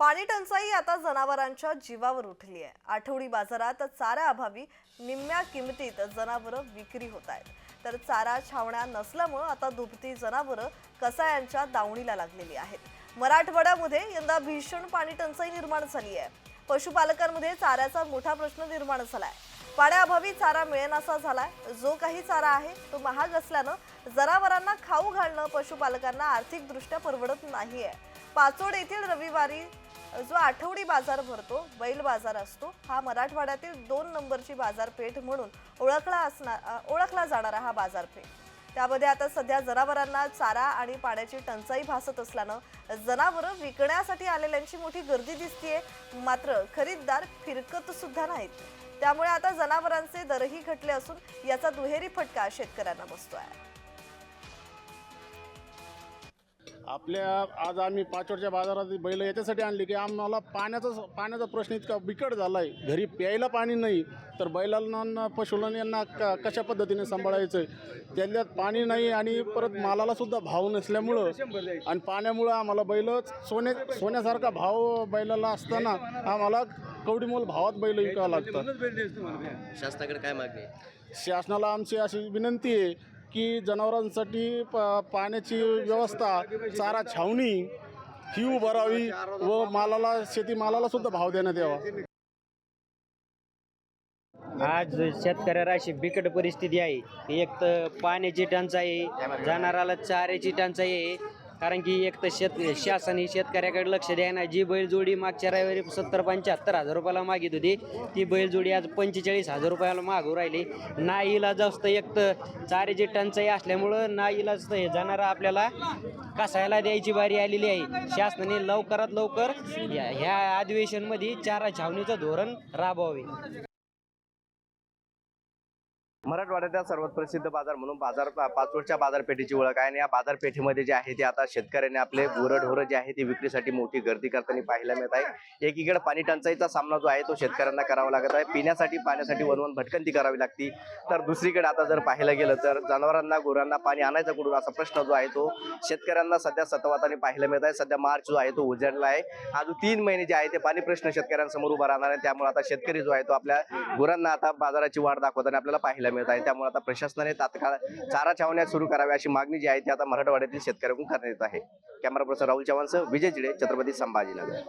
पाणी टंचाई आता जनावरांच्या जीवावर उठली आहे. आठवडी बाजारात चारा अभावी निम्म्या किमतीत जनावरं विक्री होत आहेत. तर चारा छावण्या नसल्यामुळं आता दुभती जनावरं कसायांच्या दावणीला लागलेली आहेत. मराठवाड्यामध्ये यंदा भीषण पाणी टंचाई निर्माण झाली आहे. पशुपालकांमध्ये चाऱ्याचा मोठा प्रश्न निर्माण झालाय. पाण्याअभावी चारा मिळेनासा झालाय. जो काही चारा आहे तो महाग असल्यानं जनावरांना खाऊ घालणं पशुपालकांना आर्थिकदृष्ट्या परवडत नाहीये. पाचोड येथील रविवारी जो आठवडी बाजार भरतो बैल बाजार असतो हा मराठवाड्यातील दोन नंबरची बाजारपेठ म्हणून ओळखला असणार ओळखला जाणारा हा बाजारपेठ. त्यामध्ये आता सध्या जनावरांना चारा आणि पाण्याची टंचाई भासत असल्यानं जनावरं विकण्यासाठी आलेल्यांची मोठी गर्दी दिसतीये. मात्र खरीददार फिरकत सुद्धा नाहीत. त्यामुळे आता जनावरांचे दरही घटले असून याचा दुहेरी फटका शेतकऱ्यांना बसतो आहे आपल्या आज आम्ही पाचवडच्या बाजारात बैल याच्यासाठी आणली की आम्हाला पाण्याचा पाण्याचा प्रश्न इतका बिकट झाला आहे घरी प्यायला पाणी नाही तर बैलांना पशुला यांना क कशा पद्धतीने सांभाळायचं त्याच्यात पाणी नाही आणि परत मालाला सुद्धा भाव नसल्यामुळं आणि पाण्यामुळं आम्हाला बैल सोने सोन्यासारखा भाव बैलाला असताना आम्हाला कवडीमोल भावात बैल विकावं लागतं. शासनाकडे काय मागणी आहे? शासनाला आमची अशी विनंती आहे की जनावरांसाठी प पाण्याची व्यवस्था चारा छावणी ही उभारावी व मालाला शेती मालाला सुद्धा भाव देण्यात यावा. आज शेतकऱ्याला अशी बिकट परिस्थिती आहे. एक तर पाण्याची टंचाई जाणाराला चाऱ्याची टंचाई आहे. कारण की एक तर शेत शासन ही शेतकऱ्याकडे लक्ष द्यायना जी बैलजोडी मागच्या रविवारी सत्तर पंच्याहत्तर हजार रुपयाला मागित होती ती बैलजोडी आज पंचेचाळीस हजार रुपयाला मागू राहिली. ना इलाज असतं एक तर चाऱ्याची टंचाई असल्यामुळं ना इलाज हे जाणारा आपल्याला कसायला द्यायची बारी आलेली आहे. शासनाने लवकरात लवकर ह्या अधिवेशनमध्ये चारा छावणीचं धोरण राबवावे. मराठवाड्याचा सर्वात प्रसिद्ध बाजार म्हणून बाजार पाचवडच्या बाजारपेठेची ओळख आहे. आणि या बाजारपेठेमध्ये जे आहे ते आता शेतकऱ्यांनी आपले गुरढोरं जे आहे ते विक्रीसाठी मोठी गर्दी करताना पाहायला मिळत आहे. एकीकडे पाणी टंचाईचा सामना जो आहे तो शेतकऱ्यांना करावा लागत आहे. पिण्यासाठी पाण्यासाठी वनवन भटकंती करावी लागती. तर दुसरीकडे आता जर पाहायला गेलं तर जनावरांना गुरांना पाणी आणायचा कुठून असा प्रश्न जो आहे तो शेतकऱ्यांना सध्या सतवाताने पाहायला मिळत आहे. सध्या मार्च जो आहे तो उजाडला आहे. अजून तीन महिने जे आहे ते पाणी प्रश्न शेतकऱ्यांसमोर उभा राहणार आहे. त्यामुळे आता शेतकरी जो आहे तो आपल्या गुरांना आता बाजाराची वाढ दाखवताना आपल्याला पाहायला मिळत आहे. त्यामुळे आता प्रशासनाने तात्काळ चारा छावण्या सुरू कराव्या अशी मागणी जी आहे ती आता मराठवाड्यातील शेतकऱ्यांकडून करण्यात येत आहे. कॅमेरा पर्सन राहुल चव्हाणसह विजय जिडे छत्रपती संभाजीनगर.